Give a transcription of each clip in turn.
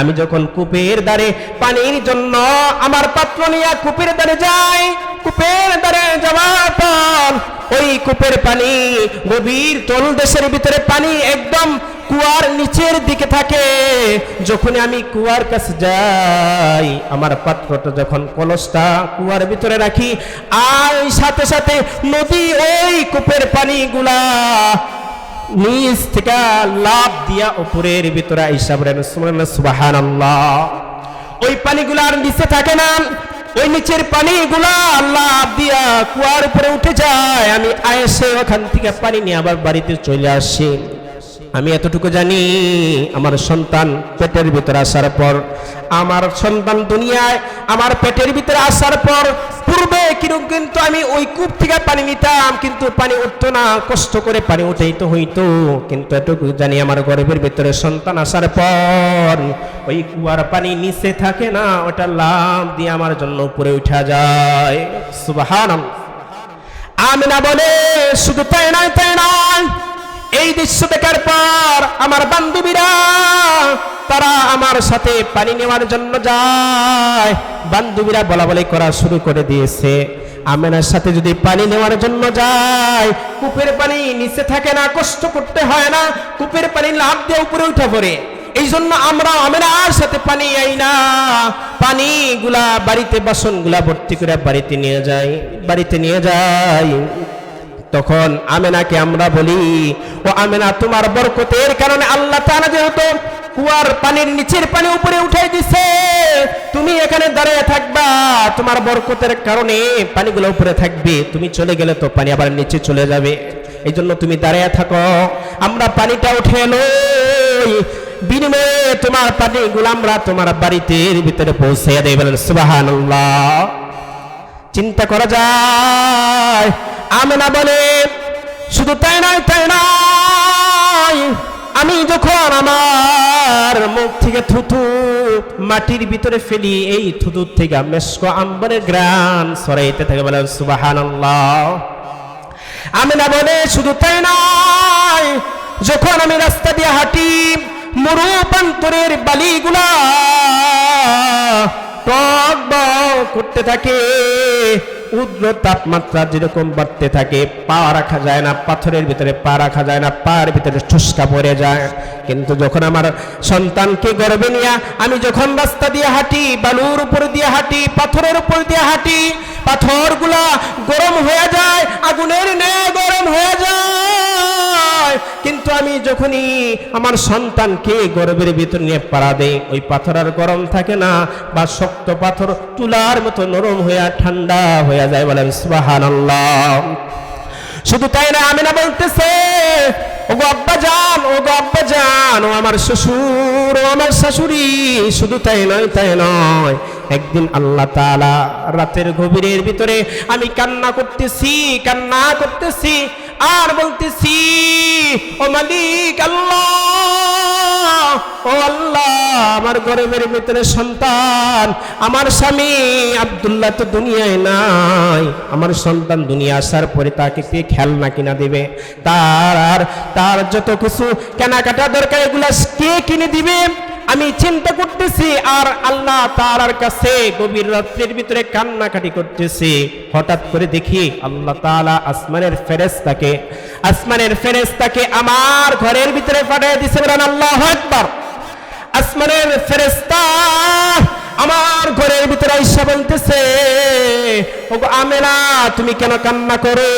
আমি যখন কূপের দ্বারে পানির জন্য আমার পাত্র নিয়ে কূপের দ্বারে যাই, কূপের দ্বারে যাওয়ার পর ওই কূপের পানি গভীর তল দেশের ভিতরে পানি একদম কুয়ার নিচের দিকে থাকে। যখন আমি কুয়ার কাছে যাই, আমার পাত্রটা যখন কলসটা কুয়ার ভিতরে রাখি, আর সাথে সাথে নদী ওই কূপের পানিগুলা নিচ থেকে লাভ দিয়া উপরের ভিতরে আইসা বলেন সুবাহান ওই পানিগুলো আর নিচে থাকে না, ওই নিচের পানিগুলা লাভ দিয়া কুয়ার উপরে উঠে যায়। আমি আয়েসে ওখান থেকে পানি নিয়ে আবার বাড়িতে চলে আসি। আমি এতটুকু জানি, আমার সন্তান পেটের ভিতরে আসার পর, আমার সন্তান দুনিয়ায় আমার পেটের ভিতরে আসার পর পূর্বে কীরকম কিন্তু আমি ওই কূপ থেকে পানি নিতাম, কিন্তু পানি উঠতো না, কষ্ট করে পানি উঠেই তো হইতো। কিন্তু এটুকু জানি আমার গর্ভের ভিতরে সন্তান আসার পর, ওই কুয়ার পানি নিচে থাকে না, ওটা লাভ দিয়ে আমার জন্য উপরে উঠা যায়। সুবাহান আমিনা বলে, শুধু তাই নয় তাই নয় এই দৃশ্য দেখার পর আমার বান্ধবীরা, তারা আমার সাথে পানি নেওয়ার জন্য যায়। বান্ধবীরা বলা বলি করা শুরু করে দিয়েছে। আমেনার সাথে যদি পানি নেওয়ার জন্য যায়, কূপের পানি নিচে থাকে না, কষ্ট করতে হয় না, কূপের পানি লাভ দিয়ে উপরে উঠে পড়ে। এই জন্য আমরা আমেনার সাথে পানি আই না। পানিগুলা বাড়িতে বাসনগুলা ভর্তি করে বাড়িতে নিয়ে যাই, বাড়িতে নিয়ে যাই। তখন আমেনাকে আমরা বলি, ও আমেনা, তোমার বরকতের কারণে আল্লাহ তাআলা যেহেতু কুয়ার পানির নিচের পানি উপরে উঠাই দিছে, তুমি এখানে দাঁড়িয়ে থাকবা, তোমার বরকতের কারণে পানিগুলো উপরে থাকবে, তুমি চলে গেলে তো পানি আবার নিচে চলে যাবে এই জন্য তুমি দাঁড়িয়ে থাকো, আমরা পানিটা উঠে এলো বিনিময়ে তোমার পানিগুলো আমরা তোমার বাড়িতে ভিতরে পৌঁছে দেবেন সুবহানাল্লাহ। চিন্তা করা যায়। আমেনা বলে, শুধু তাই নয় তাই নয়, আমি যখন আমার মুখ থেকে থুতু মাটির ভিতরে ফেলি, এই থুতুর থেকে মেসকো আম্বরের গ্রাম সরাইতে থাকে বলেন সুবাহান আমি না বলে, শুধু তাই নয়, যখন আমি রাস্তা দিয়ে হাঁটি মরুপান্তরের বালিগুলা টক করতে থাকে উগ্র তাপমাত্রা যেরকম বাড়তে থাকে, পা রাখা যায় না, পাথরের ভিতরে পা রাখা যায় না, পায়ের ভিতরে ঠুসকা পড়ে যায়। কিন্তু যখন আমার সন্তানকে গর্বে নিয়ে আমি যখন রাস্তা দিয়ে হাঁটি, বালুর উপর দিয়ে হাঁটি, পাথরের উপর দিয়ে হাঁটি, পাথরগুলা গরম হয়ে যায়, আগুনের ন্যায় গরম হয়ে যায়। কিন্তু আমি যখনই আমার সন্তানকে গর্বের ভিতর নিয়ে পাড়া দেই, ওই পাথর আর গরম থাকে না, বা শক্ত পাথর, তুলার মতো নরম হয়ে ঠান্ডা হয়ে যায় বলেন সুবাহান শুধু তাই না আমি না বলতেছে ও গো আব্বা যান ও গো আব্বা যান, ও আমার শ্বশুর, ও আমার শাশুড়ি। শুধু তাই নয় তাই নয়, একদিন আল্লাহ তাআলা রাতের গভীরের ভিতরে আমি কান্না করতেছি কান্না করতেছি, আর বলতেছি, ও মালিক আল্লাহ ও আল্লাহ, আমার গরমের ভিতরে সন্তান, আমার স্বামী আব্দুল্লাহ তো দুনিয়ায় নাই। আমার সন্তান দুনিয়া আসার পরে তাকে কে খেলনা কিনা দেবে? তার আর তার যত কিছু কেনাকাটা দরকার, এগুলা কে কিনে দিবে? আমি চিন্তা করতেছি আর আল্লাহ তালার কাছে গভীর রাত্রির ভিতরে কান্নাকাটি করতেছি। হঠাৎ করে দেখি আল্লাহ তালা আসমানের ফেরেশতাকে আসমানের ফেরেশতাকে আমার ঘরের ভিতরে পাঠিয়ে দিছে বলেন আল্লাহ আকবার। আসমানের ফেরেশতা আমার ঘরের ভিতরে আইসা বলতেছে, ওগো আমেনা তুমি কেন কান্না করো?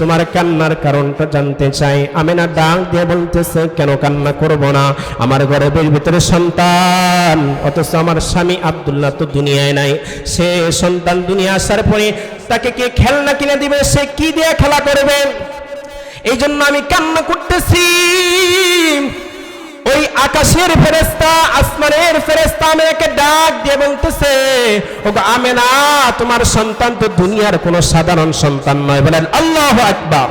তোমার কান্নার কারণটা জানতে চাই। আমেনা ডাক দিয়ে বলতেছে, কেন কান্না করব না? আমার ঘরের ভিতরে সন্তান, অথচ আমার স্বামী আব্দুল্লাহ তো দুনিয়ায় নাই। সে সন্তান দুনিয়া আসার পরে তাকে কে খেলনা কিনে দিবে? সে কি দিয়ে খেলা করবে? এই জন্য আমি কান্না করতেছি। ওই আকাশের ফেরেস্তা আসমানের ফেরেস্তা আমাকে ডাক দিয়ে বলতেছে ও গো আমেনা, তোমার সন্তান তো দুনিয়ার কোনো সাধারণ সন্তান নয়। বলেন, আল্লাহ আকবার,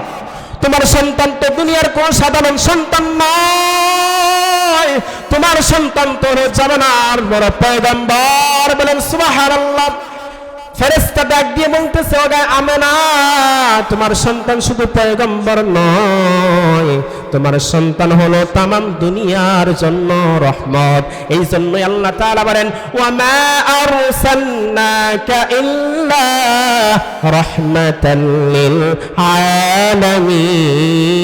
তোমার সন্তান তো দুনিয়ার কোন সাধারণ সন্তান নয়। তোমার সন্তান তো জামানার বড় পয়গম্বর। বলেন, সুবহানাল্লাহ। ফেরেস্তা ডাক দিয়ে বলতেছে, ওগা আমেনা, তোমার সন্তান শুধু পয়গম্বর নয়, তোমার সন্তান হলো তামাম দুনিয়ার জন্য রহমত। এই জন্যই আল্লাহ তাআলা বলেন ওয়া মা আরসালনাকা ইল্লা রাহমাতাল লিল আলামিন।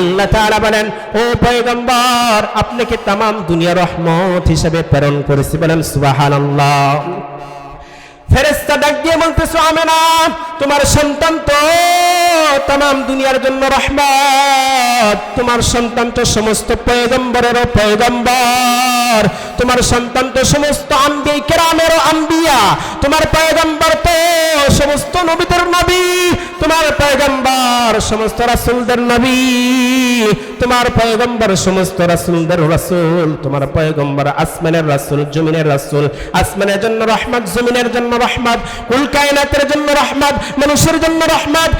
আল্লাহ তাআলা বলেন, ও পয়গম্বর আপনাকে তামাম দুনিয়ার রহমত হিসেবে প্রেরণ করেছি? বলেন, সুবহানাল্লাহ। ফেরেস্তা ডাক দিয়ে বলতেছো আমেনা তোমার সন্তান তো তাম দুনিয়ার জন্য রহমত। তোমার সন্তান তো সমস্ত পয়গম্বরেরও পয়গম্বর। তোমার সন্তান তো সমস্ত আম্বি কেরামেরও আম্বিয়া তোমার পয়গম্বর তো সমস্ত নবীদের নবী। তোমার পয়গম্বর সমস্ত রাসূলদের নবী। তোমার পয়গম্বর সমস্ত রাসূলদের রাসূল। তোমার পয়গম্বর আসমানের রাসূল, জমিনের রাসূল। আসমানের জন্য রহমত, জমিনের জন্য রহমত। কুল কায়নাতের জন্য রহমত, মানুষের জন্য রহমত।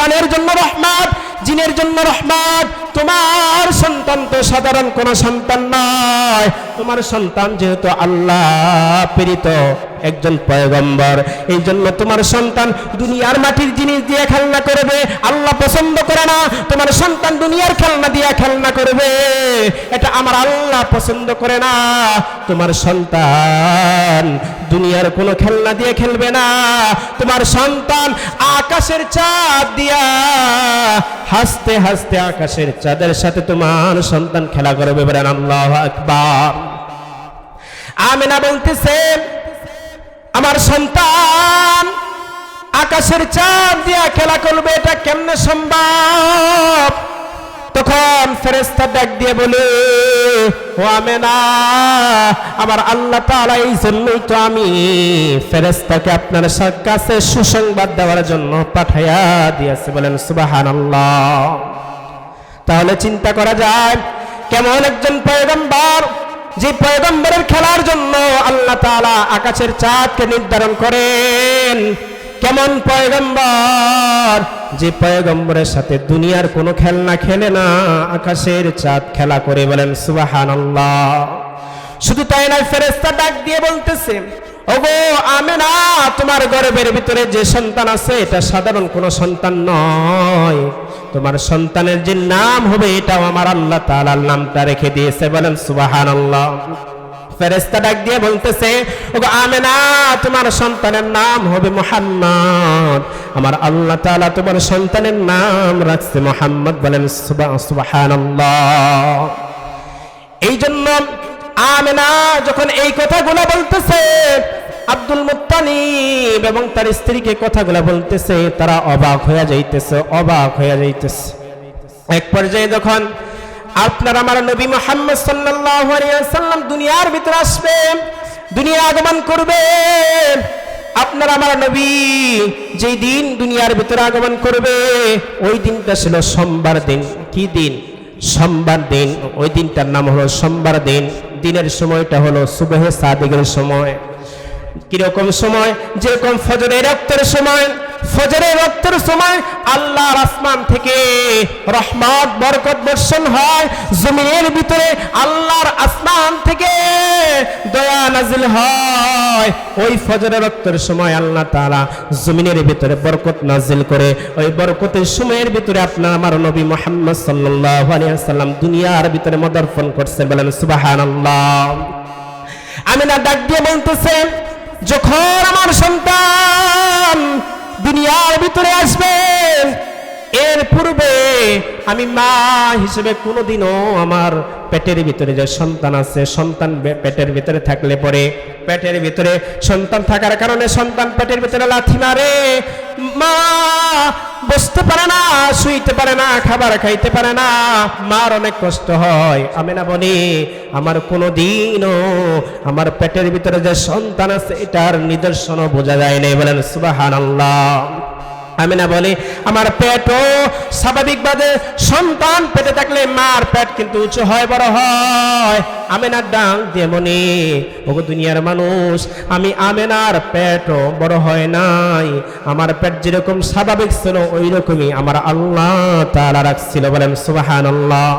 ইনসানের জন্য রহমত জিনের জন্য রহমত। তোমার সন্তান তো সাধারণ কোন সন্তান নয়। তোমার সন্তান যেহেতু আল্লাহ প্রেরিত, একজন পয়গম্বর এই জন্য তোমার সন্তান দুনিয়ার মাটির জিনিস দিয়ে খেলনা করবে। আল্লাহ পছন্দ করে না, তোমার সন্তান দুনিয়ার খেলনা দিয়ে খেলনা করবে। এটা আমার আল্লাহ পছন্দ করে না। তোমার সন্তান দুনিয়ার কোনো খেলনা দিয়ে খেলবে না। তোমার সন্তান আকাশের চাঁদ দিয়া হাসতে হাসতে আকাশের চাঁদের সাথে তোমার সন্তান খেলা করবে বলেন আল্লাহ আকবার। আমেনা বলতেছে, আমার সন্তান আকাশের চাঁদ দিয়া খেলা করবে, এটা কেমনে সম্ভব? তখন ফেরেস্তা ডাক দিয়ে বলে, ও আমেনা, আমার আল্লাহ তাআলা এই জন্যই তো আমি ফেরেস্তাকে আপনার কাছে সুসংবাদ দেওয়ার জন্য পাঠাইয়া দিয়েছে। বলেন, সুবহানাল্লাহ। তাহলে চিন্তা করা যায়, কেমন একজন পয়গম্বর, যে পয়গম্বরের খেলার জন্য আল্লাহ তাআলা আকাশের চাঁদকে নির্ধারণ করেন কেমন পয়গম্বর? যে পয়গম্বরের সাথে দুনিয়ার কোনো খেলনা খেলে না, আকাশের চাঁদ খেলা করে বলেন, সুবহানাল্লাহ। শুধু তাই নয় ফেরেস্তা ডাক দিয়ে বলতেছে, ওগো আমেনা, তোমার গর্ভের ভিতরে যে সন্তান আছে, এটা সাধারণ কোনো সন্তান নয়। তোমার সন্তানের যে নাম হবে, এটাও আমার আল্লাহ তাআলার নামটা রেখে দিয়েছে বলেন, সুবহানাল্লাহ। ফেরেস্তা ডাক দিয়ে বলতেছে, ওগো আমেনা, তোমার সন্তানের নাম হবে মোহাম্মদ। আমার আল্লাহ তাআলা তোমার সন্তানের নাম রাখছে মোহাম্মদ বলেন সুবহা- সুবহানাল্লাহ। এই জন্য আমেনা যখন এই কথাগুলো বলতেছে, আব্দুল মুত্তালিব এবং তার স্ত্রীকে কথাগুলো বলতেছে, তারা অবাক হয়ে যাইতেছে, অবাক হয়ে যাইতেছে। এক পর্যায়ে যখন আপনার আমার নবী মোহাম্মদ সাল্লাম দুনিয়ার ভিতরে আসবে, দুনিয়া আগমন করবে। আপনার আমার নবী যেই দিন দুনিয়ার ভিতরে আগমন করবে, ওই দিনটা ছিল সোমবার দিন। কি দিন? সোমবার দিন। ওই দিনটার নাম হলো সোমবার দিন। দিনের সময়টা হলো সুবহে সাদিকের সময়। কীরকম সময়? যেরকম ফজরের রক্তের সময় ফজরের রক্তের সময় আল্লাহর আসমান থেকে রহমত, বরকত বর্ষণ হয়। জমিনের ভিতরে আল্লাহর আসমান থেকে দয়া নাজিল হয়। ওই ফজরের রক্তের সময় আল্লাহ তাআলা জমিনের ভিতরে বরকত নাজিল করে, ওই বরকতের সময়ের ভিতরে আপনার, আমার নবী মুহাম্মদ সাল্লাল্লাহু আলাইহি সাল্লাম দুনিয়ার ভিতরে মদর্পণ করছে, বলেন সুবহানাল্লাহ। আমি না ডাক দিয়ে বলতেছে, যখন আমার সন্তান দুনিয়ার ভিতরে আসবে। এর পূর্বে আমি মা হিসেবে কোনোদিনও আমার পেটের ভিতরে যে সন্তান আছে, সন্তান পেটের ভিতরে থাকলে পরে পেটের ভিতরে সন্তান থাকার কারণে সন্তান পেটের ভিতরে লাথি মারে। মা বসতে পারে না, শুইতে পারে না, খাবার খাইতে পারে না, মার অনেক কষ্ট হয়। আমি না বলি আমার কোনো দিনও আমার পেটের ভিতরে যে সন্তান আছে, এটার নিদর্শনও বোঝা যায় নাই। বলেন সুবাহান আমি না বলে, আমার পেটও স্বাভাবিকভাবে সন্তান পেটে থাকলে মার পেট কিন্তু উঁচু হয়, বড় হয়। আমেনার ডাং দিয়ে মনে, ওগো দুনিয়ার মানুষ, আমি আমেনার পেটও বড় হয় নাই। আমার পেট যেরকম স্বাভাবিক ছিল ওই রকমই আমার আল্লাহ তাআলা রাখছিল। বলেন, সুবহানাল্লাহ।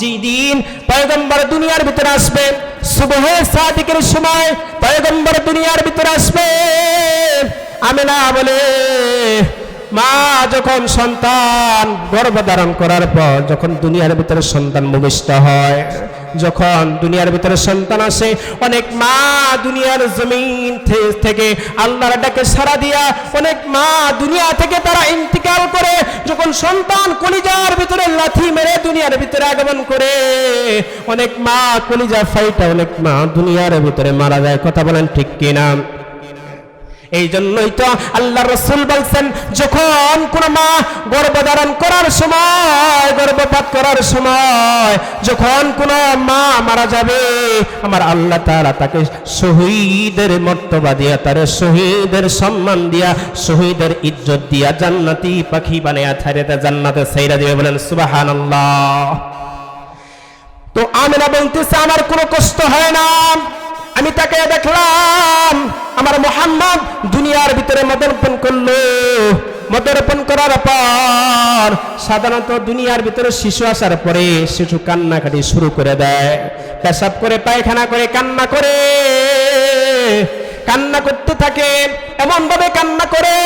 যেই দিন পয়গম্বর দুনিয়ার ভিতরে আসবে, সুবহে সাদিকের সময় পয়গম্বর দুনিয়ার ভিতরে আসবে। আমেনা বলে মা যখন সন্তান গর্ভধারণ করার পর যখন দুনিয়ার ভিতরে সন্তান ভূমিষ্ঠ হয়, যখন দুনিয়ার ভিতরে সন্তান আসে, অনেক মা দুনিয়ার জমিন থেকে আল্লাহর ডাকে সারা দিয়া অনেক মা দুনিয়া থেকে তারা ইন্তিকাল করে, যখন সন্তান কলিজার ভিতরে লাথি মেরে দুনিয়ার ভিতরে আগমন করে, অনেক মা কলিজা ফাইটা অনেক মা দুনিয়ার ভিতরে মারা যায়। কথা বলেন ঠিক কিনা? এই জন্যই তো আল্লাহ রসুল বলছেন, যখন কোন মা গর্ভধারণ করার সময়, গর্ভপাত করার সময় যখন কোন মা মারা যাবে, আমার আল্লাহ তারা তাকে শহীদের মর্তবা দিয়া, তার শহীদের সম্মান দিয়া, শহীদের ইজ্জত দিয়া জান্নাতি পাখি বানিয়া ছাড়ে তা জান্নাতে সাইরা দিবে বলেন সুবাহান তো আমিনা বলতেছে, আমার কোনো কষ্ট হয় না। আমি তাকে দেখলাম, আমার মোহাম্মদ দুনিয়ার ভিতরে মদর্পণ করল। মদর্পণ করার পর সাধারণত দুনিয়ার ভিতরে শিশু আসার পরে শিশু কান্নাকাটি শুরু করে দেয়। পেশাব করে, পায়খানা করে, কান্না করে। কান্না করতে থাকে এমন ভাবে কান্না করে।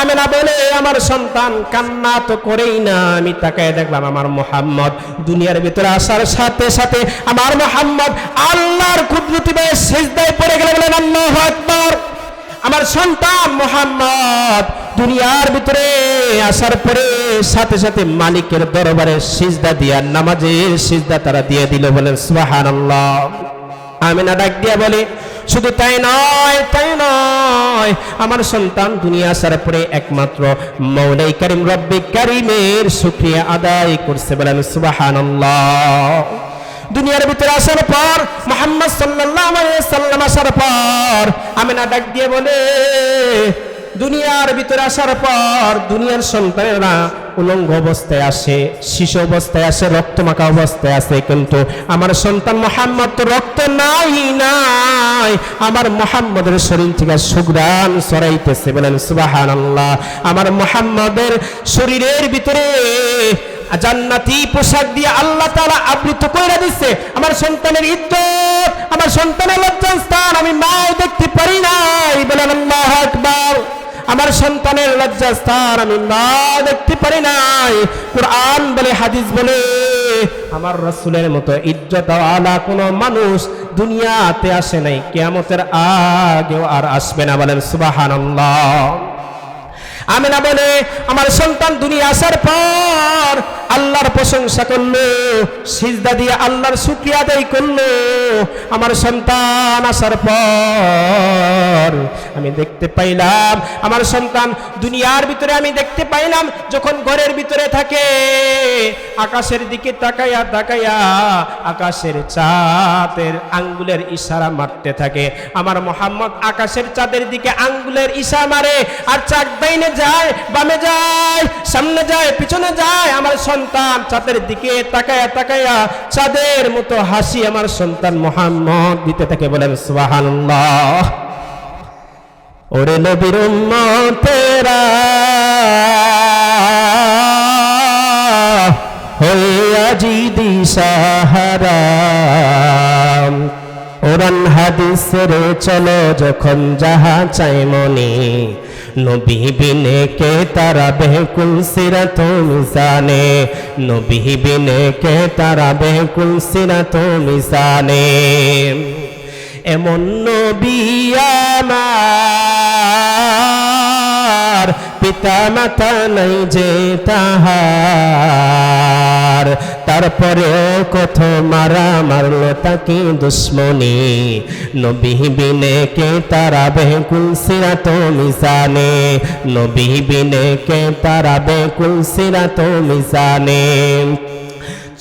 আমি না বলে, আমার সন্তান কান্না তো করেই না। আমি তাকে দেখলাম আমার মোহাম্মদ দুনিয়ার ভিতরে আসার সাথে সাথে আমার মোহাম্মদ আল্লাহর কুদরতি ভাবে সেজদায় পড়ে গেলে বলেন, আল্লাহু আকবার। আমার সন্তান মোহাম্মদ দুনিয়ার ভিতরে আসার পরে সাথে সাথে মালিকের দরবারে সিজদা দিয়া, নামাজের সিজদা তারা দিয়ে দিল বলেন, সুবহানাল্লাহ। আমিনা ডাক দিয়া বলে, শুধু তাই নয় তাই নয়, আমার সন্তান দুনিয়া আসার পরে একমাত্র মৌলাই করিম রব্বে করিমের শুক্রিয়া আদায় করছে বলেন, সুবহানাল্লাহ। দুনিয়ার ভিতরে আসার পর, মোহাম্মদ সাল্লাল্লাহু সাল্লাম আসার পর, আমিনা ডাক দিয়ে বলে, দুনিয়ার ভিতরে আসার পর দুনিয়ার সন্তানেরা উলঙ্গ অবস্থায় আসে, শিশু অবস্থায় আসে, রক্তমাখা অবস্থায় আসে, কিন্তু আমার সন্তান মোহাম্মদ তো রক্ত নাই নাই। আমার মোহাম্মদের শরীর থেকে সুগ্রাম সরাইতেছে বলেন সুবাহান আল্লাহ আমার মোহাম্মদের শরীরের ভিতরে জান্নাতি পোশাক দিয়ে আল্লাহ তাআলা আবৃত করে দিচ্ছে আমার সন্তানের ইজ্জত, আমার সন্তানের লজ্জার স্থান আমি মাও দেখতে পারি নাই, বলেন আল্লাহু আকবার। আমার সন্তানের লজ্জা স্থান আমি না দেখতে পারি নাই। কোরআন বলে, হাদিস বলে, আমার রসুলের মতো ইজ্জত আলা কোনো মানুষ দুনিয়াতে আসে নাই, কেয়ামতের আগেও আর আসবে না বলেন সুবাহান আমি না বলে, আমার সন্তান দুনিয়া আসার পর আল্লাহর প্রশংসা করল, সিজদা দিয়ে আল্লাহর শুক্রিয়া আদায় করল। আমার সন্তান আসার পর আমি দেখতে পাইলাম। আমার সন্তান দুনিয়ার ভিতরে আমি দেখতে পাইলাম, যখন ঘরের ভিতরে থাকে। আকাশের দিকে তাকাইয়া তাকাইয়া আকাশের চাঁদের আঙ্গুলের ইশারা মারতে থাকে। আমার মোহাম্মদ আকাশের চাঁদের দিকে আঙ্গুলের ইশা মারে আর চাক দাইনে যায়, বামে যায়, সামনে যায়, পিছনে যায়। আমার সন্তান চাঁদের দিকে তাকায়া তাকায়া চাঁদের মতো হাসি আমার সন্তান মোহাম্মদ দিতে থাকে বলেন, সুবহানাল্লাহ। ওরে নবীর উম্মতেরা হইয়া জিদি সাহারা ওরান হাদিসের চলো যখন যাহা চাই মনে, নবী বিনে কে তারা বেকুল সিরাত মিসানে, নবী বিনে কে তারা বেকুল সিরাত মিসানে। এমন নবী আমার। পিতা মাতা নাই যে তাহার। তারপরে কত মারা মারলো তাকে দুশ্মনী। নবী বিনে কে তারা বেকুল সিরাত মিসানে নবী বিনে কে তারা বেকুল সিরাত মিসানে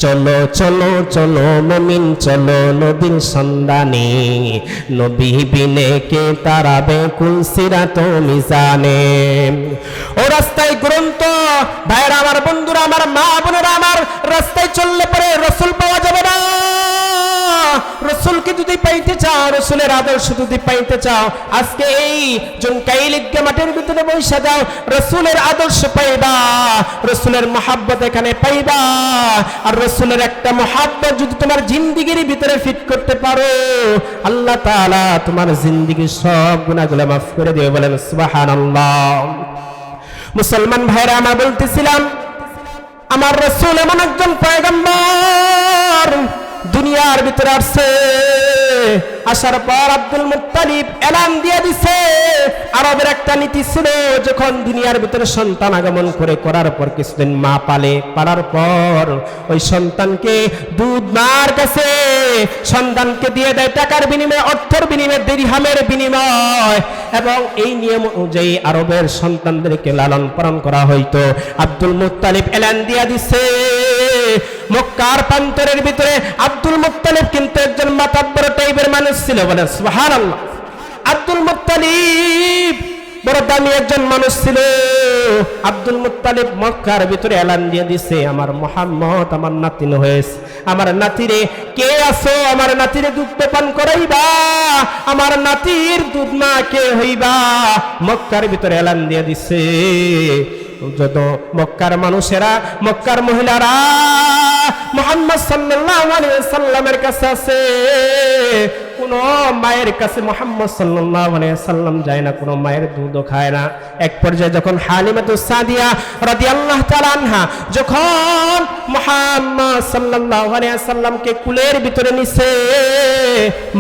চলো চলো চলো মমিন, চলো নবীর সন্ধানে। নবী বিনে কে তারা বেকুল সিরাত মিজানে। ও রাস্তায় গ্রন্থ ভাইরা আমার, বন্ধুরা আমার, মা বোনেরা আমার, রাস্তায় চললে পরে রসুল পাইতে চাও, রসুলের আদর্শ যদি পাইতে চাও। আজকে এই জুনকাইলিজ্ঞা মাঠের ভিতরে বৈশা দাও, রসুলের আদর্শ পাইবা, রসুলের মহাব্বত এখানে পাইবা। আর রসুলের একটা মহাব্বত যদি তোমার জিন্দিগির ভিতরে ফিট করতে পারো, আল্লাহ তাআলা তোমার জিন্দিগির সব গুণাগুলো মাফ করে দেবে, বলেন সুবহানাল্লাহ। মুসলমান ভাইরা, আমার বলতেছিলাম, আমার রসুল এমন একজন পয়গম্বর, দুনিয়ার ভিতরে আসছে। আসার পর আব্দুল মুত্তালিব এলান দিয়ে দিছে। আরবের একটা নীতি ছিল, যখন দুনিয়ার ভিতরে সন্তান আগমন করে করার পর কিছুদিন মা পালে, পালার পর ওই সন্তানকে দুধ মার কাছে, সন্তানকে দিয়ে দেয় টাকার বিনিময়ে, অর্থের বিনিময়ে, দিরহামের বিনিময়। এবং এই নিয়ম অনুযায়ী আরবের সন্তানদেরকে লালন পালন করা হইতো। আব্দুল মুত্তালিব এলান দিয়া দিছে। মক্কার প্রান্তরের ভিতরে আব্দুল মুত্তালিব কিন্তু একজন মাতাব্বর টাইপের মানুষ ছিল বলে, সুবহানাল্লাহ। আব্দুল মুত্তালিব বড় দামি একজন মানুষ ছিল। আব্দুল মুত্তালিব মক্কার ভিতরে এলান দিয়ে দিছে, আমার মোহাম্মদ, আমার নাতিন হয়েছে। আমার নাতিরে কে আসো আমার নাতিরে দুধ পান করাইবা? আমার নাতির দুধ মা কে হইবা? মক্কার ভিতরে এলান দিয়ে দিছে। যত মক্কার মানুষেরা মক্কার মহিলারা মোহাম্মদ সাল্লাল্লাহু আলাইহি সাল্লামের কাছে আছে। কোন মায়ের কাছে মোহাম্মদ আলাইহি সাল্লাম যায় না, কোন মায়ের দুধও খায় না। এক পর্যায়ে যখন হালিমাতু সাদিয়া রাদিয়াল্লাহু তাআলা আনহা, যখন মোহাম্মদ আলাইহি সাল্লামকে কুলের ভিতরে নিছে,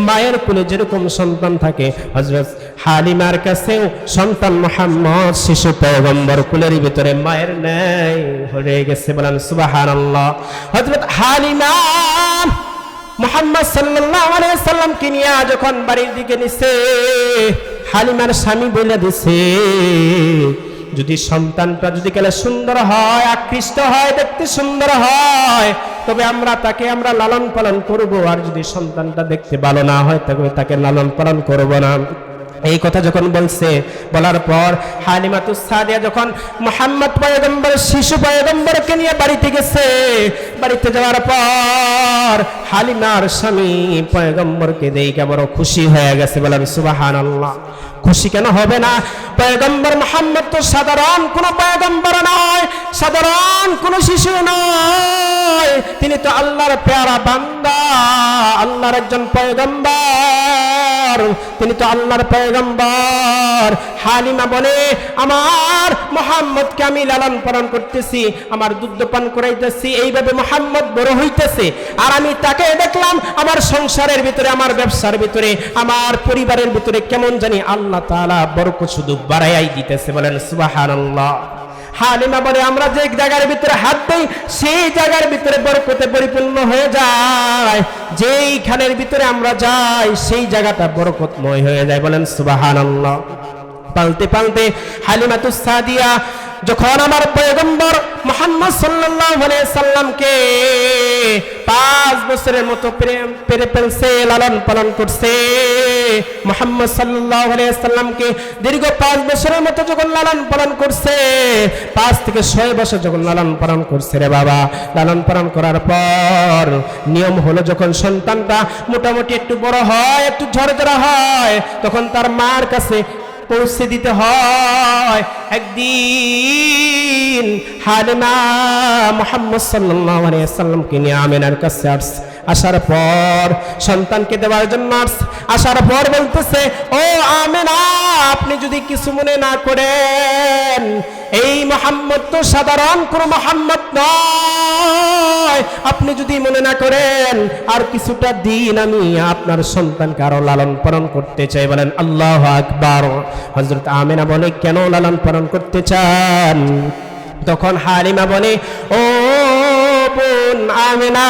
মায়ের কুলে যেরকম সন্তান থাকে, হযরত হালিমার কাছেও সন্তান মোহাম্মদ শিশু পয়গম্বর কুলের ভিতরে মায়ের নেই হয়ে গেছে বলেন সুবহানাল্লাহ। হযরত হালিমা মোহাম্মদ আলাইহি সাল্লামকে নিয়ে যখন বাড়ির দিকে নিছে, হালিমার স্বামী বলে দিছে, যদি সন্তানটা যদি গেলে সুন্দর হয়, আকৃষ্ট হয়, দেখতে সুন্দর হয়, তবে আমরা তাকে আমরা লালন পালন করব। আর যদি সন্তানটা দেখতে ভালো না হয়, তবে তাকে লালন পালন করব না। এই কথা যখন বলছে, বলার পর হালিমাতু সাদিয়া যখন মোহাম্মদ পয়গম্বর, শিশু পয়গম্বরকে নিয়ে বাড়িতে গেছে, বাড়িতে যাওয়ার পর হালিমার স্বামী পয়গম্বরকে দেখে বড় খুশি হয়ে গেছে বলেন সুবাহান আল্লাহ খুশি কেন হবে না? পয়গম্বর মোহাম্মদ তো সাধারণ কোনো পয়গম্বর নয়, সাধারণ কোনো শিশু নয়। তিনি তো আল্লাহর পেয়ারা বান্দা, আল্লাহর একজন পয়গম্বর। তিনি তো আল্লাহর পয়গম্বর। হালিমা বলে, আমার মোহাম্মদকে আমি লালন পালন করতেছি, আমার দুগ্ধ পান করাইতেছি, এইভাবে মোহাম্মদ বড় হইতেছে। আর আমি তাকে দেখলাম, আমার সংসারের ভিতরে, আমার ব্যবসার ভিতরে, আমার পরিবারের ভিতরে কেমন জানি আল্লাহ তাআলা বরকত শুধু দিতেছে, বলেন হালিমা বলে, আমরা যে জায়গার ভিতরে হাত দেই, সেই জায়গার ভিতরে বরকতে পরিপূর্ণ হয়ে যায়। যেইখানের ভিতরে আমরা যাই, সেই জায়গাটা বরকতময় হয়ে যায়। বলেন সুবহানাল্লাহ। পালতে পালতে হালিমাতু সাদিয়া যখন আমার পয়গম্বর মোহাম্মদ আলাইহি সাল্লামকে পাঁচ বছরের মতো প্রেম, পেরে ফেলছে, লালন পালন করছে, মোহাম্মদ আলাইহি সাল্লামকে দীর্ঘ পাঁচ বছরের মতো যখন লালন পালন করছে, পাঁচ থেকে ছয় বছর যখন লালন পালন করছে রে বাবা, লালন পালন করার পর নিয়ম হলো যখন সন্তানটা মোটামুটি একটু বড় হয়, একটু ঝরঝরা হয়, তখন তার মার কাছে পৌঁছে দিতে হয়। একদিন হালিমা মোহাম্মদ সাল্লাহ আলিয়া সাল্লামকে নিয়ে আমিনার কাছে আসছে। আসার পর সন্তানকে দেওয়ার জন্য। আসার পর বলতেছে, ও আমেনা, আপনি যদি কিছু মনে না করেন, এই মোহাম্মদ তো সাধারণ কোন মোহাম্মদ নয়। আপনি যদি মনে না করেন, আর কিছুটা দিন আমি আপনার সন্তানকে আরও লালন পালন করতে চাই। বলেন, আল্লাহ আকবার। হজরত আমেনা বলে, কেন লালন পালন করতে চান? তখন হালিমা বলে, ও আমেনা,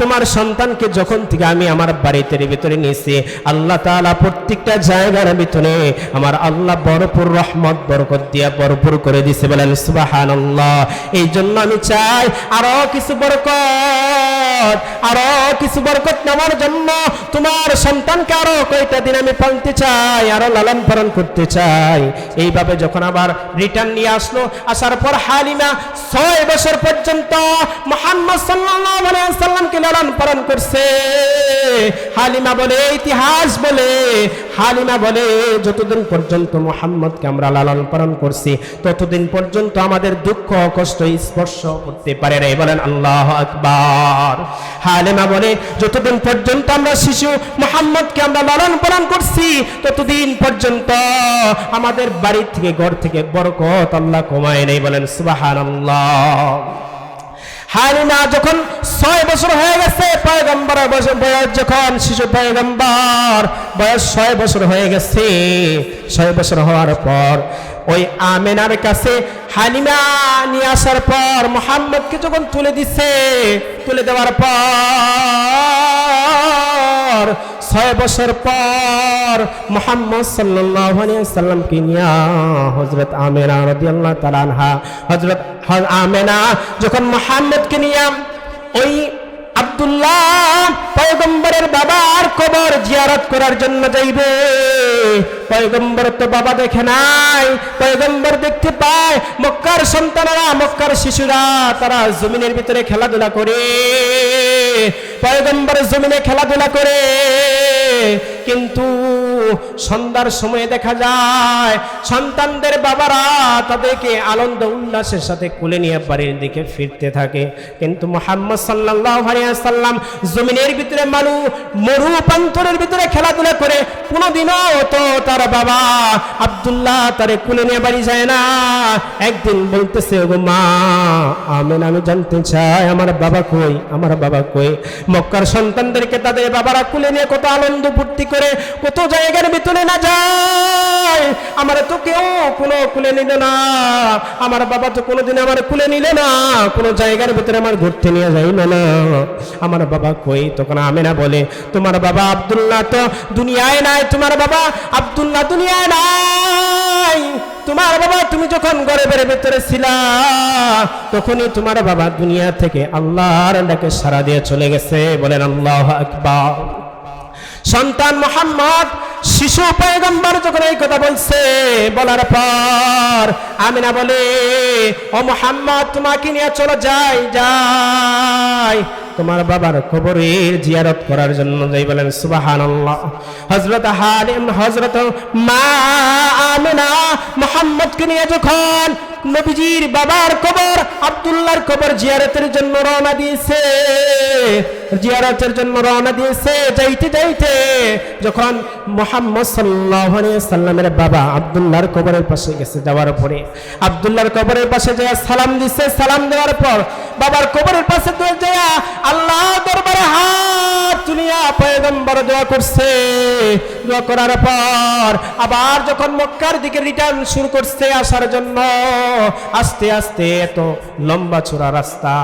তোমার সন্তানকে যখন থেকে আমি আমার বাড়িতে ভিতরে নিয়েছি, আল্লাহ তাআলা প্রত্যেকটা জায়গার ভিতরে আমার আল্লাহ ভরপুর রহমত, বরকত দিয়া ভরপুর করে দিছে বলেন, সুবহানাল্লাহ। এই জন্য আমি চাই আরও কিছু বরকত, আরও কিছু বরকত নেওয়ার জন্য তোমার সন্তানকে আরও কয়টা দিন আমি পালতে চাই, আরও লালন পালন করতে চাই। এইভাবে যখন আবার রিটার্ন নিয়ে আসলো, আসার পর হালিমা ছয় বছর পর্যন্ত মোহাম্মদ সাল্লাল্লাহু আলাইহি সাল্লামকে লালন পালন করছে। হালিমা বলে, ইতিহাস বলে, হালিমা বলে, যতদিন পর্যন্ত মোহাম্মদকে আমরা লালন পালন করছি, ততদিন পর্যন্ত আমাদের দুঃখ, কষ্ট, স্পর্শ করতে পারে না বলেন, আল্লাহ আকবার। হালিমা বলে, যতদিন পর্যন্ত আমরা শিশু মোহাম্মদকে আমরা লালন পালন করছি, ততদিন পর্যন্ত আমাদের বাড়ি থেকে, ঘর থেকে বরকত আল্লাহ কমায় নেই। বলেন সুবাহান হালিমা যখন ছয় বছর হয়ে গেছে, পয়গম্বর বয়স যখন শিশু পয়গম্বর, বয়স ছয় বছর হয়ে গেছে, ছয় বছর হওয়ার পর ওই আমেনার কাছে হালিমা নিয়ে আসার পর, মোহাম্মদকে যখন তুলে দিচ্ছে তুলে দেওয়ার পর ছয় বছর পর মোহাম্মদ সাল্লাহ সাল্লামকে নিয়ে হজরত আমেনা রাদিয়াল্লাহু আল্লাহ তালানহা হজরত আমেনা যখন মোহাম্মদকে নিয়ে ওই আব্দুল্লাহ পয়গম্বরের বাবার কবর জিয়ারত করার জন্য যাইবে। পয়গম্বর তো বাবা দেখে নাই। পয়গম্বর দেখতে পায় মক্কার মক্কার শিশুরা, তারা জমিনের ভিতরে খেলাধুলা করে। পয়গম্বর জমিনে খেলাধুলা করে। কিন্তু সন্ধ্যার সময় দেখা যায়, সন্তানদের বাবারা তাদেরকে আনন্দ উল্লাসের সাথে কুলে নিয়ে বাড়ির দিকে ফিরতে থাকে। কিন্তু মোহাম্মদ সাল্লাল্লাহু আলাইহি সাল্লাম জমিনের ভিতরে মানু মরু প্রান্তরের ভিতরে খেলাধুলা করে, কোনোদিনও তো তার বাবা আব্দুল্লাহ তারে কুলে নিয়ে বাড়ি যায় না। একদিন বলতেছে গো মা, আমেন, আমি জানতে চাই, আমার বাবা কই, আমার বাবা কই? মক্কার সন্তানদেরকে তাদের বাবারা কুলে নিয়ে কত আনন্দ ফুর্তি করে, কত জায়গার ভিতরে না যায়। আমার তো কেউ কোনো কুলে নিলে না। আমার বাবা তো কোনোদিন আমার কুলে নিলে না, কোনো জায়গার ভিতরে আমার ঘুরতে নিয়ে যাইল না। আমার বাবা কই? তখন আমেনা বলে, তোমার বাবা আব্দুল্লাহ তো দুনিয়ায় নাই, তোমার বাবা আব্দুল্লাহ দুনিয়ায় নাই। তোমার বাবা তুমি যখন গর্বের ভেতরে ছিলা, তখনই তোমার বাবা দুনিয়া থেকে আল্লাহর ডাকে সারা দিয়ে চলে গেছে। বলেন, আল্লাহ আকবার। সন্তান মোহাম্মদ, শিশু পয়গম্বর যখন এই কথা বলছে, বলার পর আমিনা বলে, ও মোহাম্মদ, তোমাকে নিয়ে চলো, যাই যাই। তোমার বাবার কবরের জিয়ারত করার জন্য যাই বলেন, সুবহানাল্লাহ। হযরত হালিম, হযরত মা আমিনা নিয়ে যখন নবীজির বাবার কবর কবর জিয়ারতের জন্য রওনা দিয়েছে, জিয়ারতের জন্য রওনা দিয়েছে, যাইতে যাইতে যখন মোহাম্মদ আলাইহি সাল্লামের বাবা আব্দুল্লাহর কবরের পাশে গেছে যাওয়ার পরে, আব্দুল্লাহর কবরের পাশে যায় সালাম দিছে। সালাম দেওয়ার পর বাবার কবরের পাশে যায় আল্লাহ দরবারে হাত তুলিয়া পয়গম্বর দোয়া করছে। দোয়া করার পর আবার যখন মক্কার দিকে রিটার্ন শুরু করছে আসার জন্য, আস্তে আস্তে এত লম্বা চোরা রাস্তা,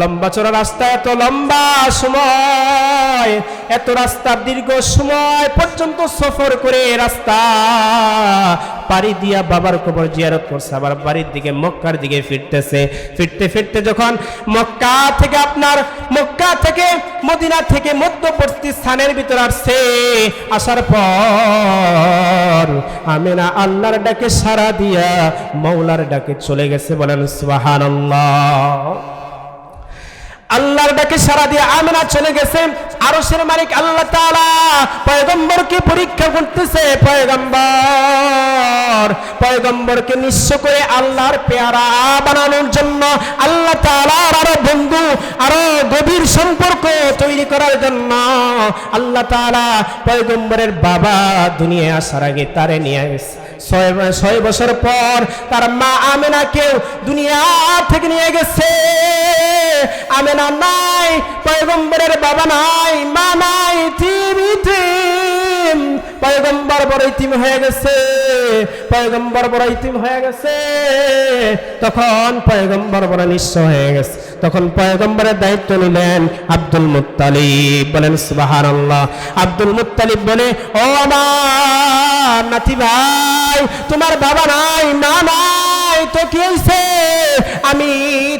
লম্বা চোরা রাস্তা, এত লম্বা সময়, এত রাস্তা দীর্ঘ সময় পর্যন্ত সফর করে রাস্তা পাড়ি দিয়া বাবার কবর জিয়ারত করছে, আবার বাড়ির দিকে, মক্কার দিকে ফিরতেছে। ফিরতে ফিরতে যখন মক্কা থেকে আপনার, মক্কা থেকে মদিনা থেকে মধ্যবর্তী স্থানের ভিতর আসছে, আসার পর আমেনা আল্লাহর ডাকে সারা দিয়া মৌলার ডাকে চলে গেছে, বলেন, সুবহানাল্লাহ। আল্লাহর ডাকে সারা দিয়ে আমিনা চলে গেছে, আরশের মালিক আল্লাহ তাআলা পয়গম্বরকে পরীক্ষা করতেছে, পয়গম্বর। পয়গম্বরকে নিঃস্ব করে আল্লাহর পেয়ারা বানানোর জন্য আল্লাহ তাআলার আরও বন্ধু, আরও গভীর সম্পর্ক তৈরি করার জন্য আল্লাহ তাআলা পয়গম্বরের বাবা দুনিয়ায় আসার আগে তারে নিয়ে ছয় বছর পর তার মা আমেনাকেও দুনিয়া থেকে নিয়ে গেছে। আমেনা নাই, পয়গম্বরের বাবা নাই, মা নাই পয়গম্বর বড় ইতিম হয়ে গেছে। পয়গম্বর বড় ইতিম হয়ে গেছে। তখন পয়গম্বর বড় নিঃস্ব হয়ে গেছে। তখন পয়গম্বরের দায়িত্ব নিলেন আব্দুল মুত্তালিব। বলেন সুবাহান আল্লাহ আব্দুল মুতালিব বলে, ও আমার নাতি ভাই, তোমার বাবা নাই, মা নাই তো কি হয়েছে আমি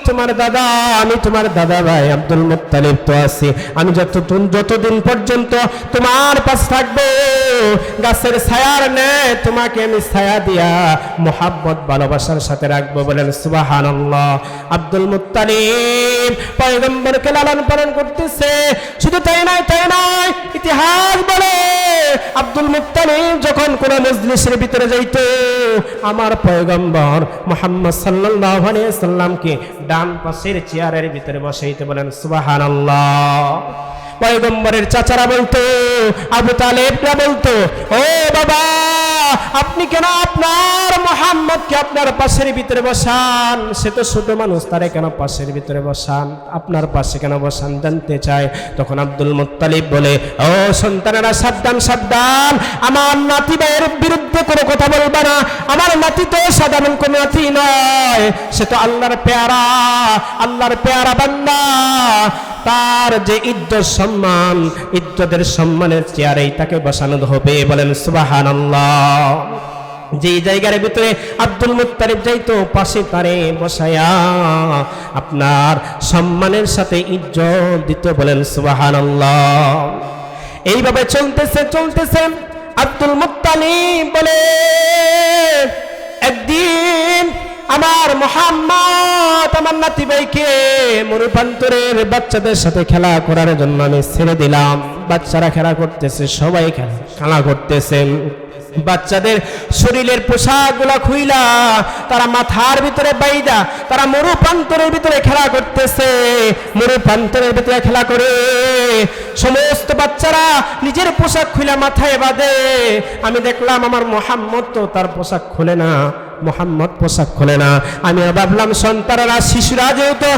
তোমার দাদা, আমি তোমার দাদা ভাই আব্দুল মুত্তালিব তো আছি। আমি যত যতদিন পর্যন্ত তোমার পাশ থাকব, গাছের ছায়ার নেয় তোমাকে আমি ছায়া দিয়া মোহাব্বত, ভালোবাসার সাথে রাখব বলেন সুবাহান আব্দুল মুত্তালিব পয়গম্বরকে লালন পালন করতেছে। শুধু তাই নয় তাই নয়, ইতিহাস বলে আব্দুল মুত্তালিব যখন কোন মজলিসের ভিতরে যাইত, আমার পয়গম্বর মোহাম্মদ সাল্লাহ সাল্লামকে ডান পাশের চেয়ারের ভিতরে বসাইতে বলেন সুবাহান পয়গম্বরের চাচারা বলতো, আবু তালেবরা বলতো, ও বাবা আপনি কেন আপনার মোহাম্মদকে আপনার পাশের ভিতরে বসান? সে তো ছোট মানুষ, তারে কেন পাশের ভিতরে বসান? আপনার পাশে কেন বসান? জানতে চায়। তখন আব্দুল মুত্তালিব বলে, ও সন্তানেরা, সাবধান সাবধান। আমার নাতি ভাইয়ের বিরুদ্ধে কোনো কথা বলবে না। আমার নাতি তো সাধারণ কোনো নাতি নয়। সে তো আল্লাহর পেয়ারা আল্লাহর পেয়ারা বান্দা। তার যে ইজ্জত সম্মান, ইজ্জতের সম্মানের চেয়ারেই তাকে বসানো হবে বলেন সুবাহান যে জায়গার ভিতরে আব্দুল মুত্তারিব যাইতো, পাশে তারে বসায়া আপনার সম্মানের সাথে ইজ্জত দিত বলেন সুবাহান এইভাবে চলতেছে চলতেছে আব্দুল মুত্তালিব বলে, একদিন আমার মোহাম্মদ, আমার নাতি ভাইকে মরুপান্তরের বাচ্চাদের সাথে খেলা করার জন্য আমি ছেড়ে দিলাম। বাচ্চারা খেলা করতেছে, সবাই খেলা খেলা করতেছে। বাচ্চাদের শরীরের পোশাকগুলা খুইলা, তারা মাথার ভিতরে বাইদা, তারা মরু প্রান্তরের ভিতরে খেলা করতেছে। মরু প্রান্তরের ভিতরে খেলা করে সমস্ত বাচ্চারা নিজের পোশাক খুইলা মাথায় বাঁধে। আমি দেখলাম আমার মোহাম্মদ তো তার পোশাক খুলে না। মোহাম্মদ পোশাক খোলে না। আমি ভাবলাম, সন্তানরা, শিশুরা যেহেতু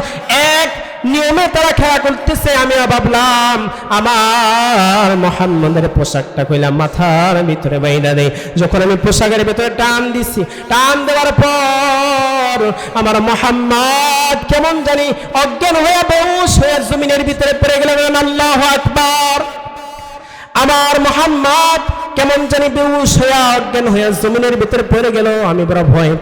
এক নিয়মে তারা খেলা করতেছে, আমি ভাবলাম, আমার মোহাম্মদের পোশাকটা কইলাম, মাথার ভিতরে বাইনা দেয় যখন আমি পোশাকের ভিতরে টান দিছি, টান দেওয়ার পর আমার মোহাম্মদ কেমন জানি অজ্ঞান হয়ে বেউস হয়ে জমিনের ভিতরে পড়ে গেলেন, আল্লাহ আকবার। আমার মোহাম্মদ কেমন জানি বেউস হইয়া অজ্ঞান হইয়া জমিনের ভিতরে পড়ে গেল। আমি বড় ভয়